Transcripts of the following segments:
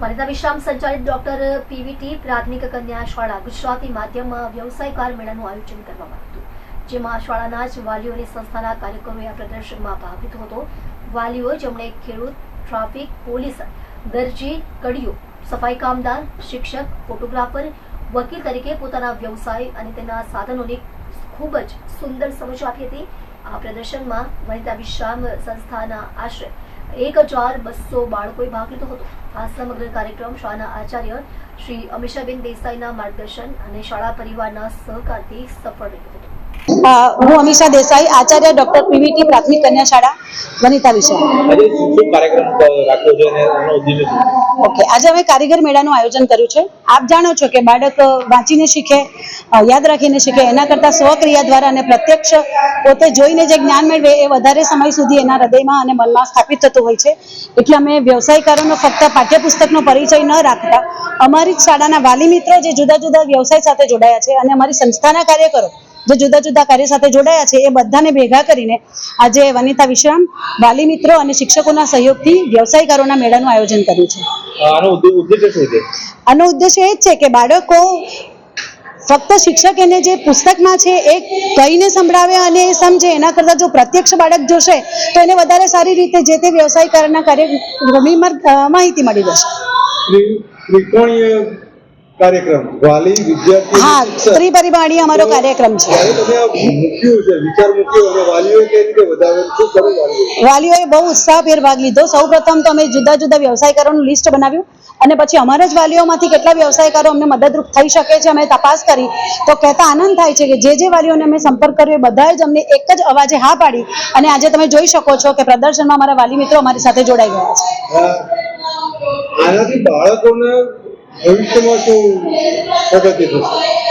વનિતા વિશ્રામ સંચાલિત doctor Pvt પ્રાથમિક કન્યા શાળા, ગુજરાતી માધ્યમમાં વ્યવસાયકાર મેળાનું આયોજન કરવામાં આવ્યું જેમાં શાળાના જ વાલીઓની સંસ્થાના કાર્યકરોએ આ પ્રદર્શનમાં ભાગ લીધો હતો. વાલીઓ, જેમણે ખેડૂત, ટ્રાફિક, પોલીસ, દરજી, કડીઓ, સફાઈ કામદાર, શિક્ષક, ફોટોગ્રાફર, વકીલ તરીકે પોતાના વ્યવસાય અને તેના સાધનોની ખૂબ જ સુંદર સમજ આપી હતી. આ પ્રદર્શનમાં વનિતા વિશ્રામ સંસ્થાના આશરે એક હજાર બસો બાળકોએ ભાગ લીધો હતો. આ સમગ્ર કાર્યક્રમ શાળાના આચાર્ય શ્રી અમિષાબેન દેસાઈના માર્ગદર્શન અને શાળા પરિવારના સહકારથી સફળ રહ્યો હું અમીષા દેસાઈ આચાર્ય ડોક્ટર પીવીટી પ્રાથમિક કન્યા શાળા વનિતા વિષય? ઓકે આજે અમે કારીગર મેળાનું આયોજન કર્યું છે. આપ જાણો છો કે બાળક વાંચીને શીખે યાદ રાખીને શીખે એના કરતાં સ્વક્રિયા દ્વારા અને પ્રત્યક્ષ પોતે જોઈને જે જ્ઞાન મેળવે એ વધારે સમય સુધી એના હૃદયમાં અને મનમાં સ્થાપિત થતું હોય છે. એટલે અમે વ્યવસાયકારોનો ફક્ત પાઠ્યપુસ્તકનો પરિચય ન રાખતા અમારી શાળાના વાલી મિત્રો જે જુદા જુદા વ્યવસાય સાથે જોડાયા છે અને અમારી સંસ્થાના કાર્યકરો જે જુદા જુદા કાર્ય સાથે જોડાયા છે એ બધાને ભેગા કરીને આજે વનિતા વિશ્રામ વાલી મિત્રો અને શિક્ષકોના સહયોગથી વ્યવસાયકારોના મેળાનું આયોજન કર્યું છે. આનો ઉદ્દે- ઉદ્દેશ્ય એ જ છે કે બાળકો ફક્ત શિક્ષક એને જે પુસ્તકમાં છે એ કહીને સંભળાવે અને એ સમજે એના કરતાં જો પ્રત્યક્ષ બાળક જોશે તો એને વધારે સારી રીતે જે તે વ્યવસાયકારના કાર્યક્રમની રમીમાં માહિતી મળી જશે. ત્રિકોણીય કાર્યક્રમ. વાલી વિદ્યાર્થી હા. ત્રિપરિમાણીય અમારો કાર્યક્રમ છે. જ્યારે તમે આ મૂક્યું છે વિચાર મૂક્યો. અને વાલીઓએ કઈ રીતે શું વાલીઓ વાલીઓએ? બહુ ઉત્સાહભેર ભાગ લીધો. સૌ પ્રથમ તો અમે જુદા જુદા વ્યવસાયકારોનું લિસ્ટ બનાવ્યું અને પછી અમારા જ વાલીઓમાંથી કેટલા વ્યવસાયકારો અમને મદદરૂપ થઈ શકે છે અમે તપાસ કરી. તો કહેતા આનંદ થાય છે કે જે જે વાલીઓને અમે સંપર્ક કર્યો એ બધાએ જ અમને એક જ અવાજે હા પાડી. અને આજે તમે જોઈ શકો છો કે પ્રદર્શનમાં અમારા વાલી મિત્રો અમારી સાથે જોડાઈ ગયા છે. આનાથી બાળકોને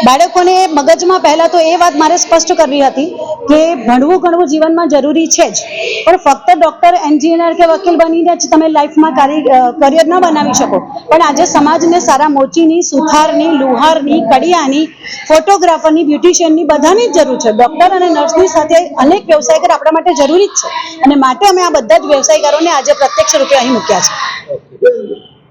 બાળકોને મગજમાં પહેલા તો એ વાત મારે સ્પષ્ટ કરવી હતી કે ભણવું ગણવું જીવનમાં જરૂરી છે જ. પણ ફક્ત ડોક્ટર, એન્જિનિયર કે વકીલ બનીને જ તમે લાઈફમાં કરિયર ન બનાવી શકો. પણ આજે સમાજને સારા મોચીની સુથારની, લુહારની, કડિયાની, ફોટોગ્રાફરની, બ્યુટિશિયનની બધાની જ જરૂર છે. ડોક્ટર અને નર્સની સાથે અનેક વ્યવસાયકર આપણા માટે જરૂરી જ છે. અને માટે અમે આ બધા જ વ્યવસાયકારોને આજે પ્રત્યક્ષ રૂપે અહીં મૂક્યા છે.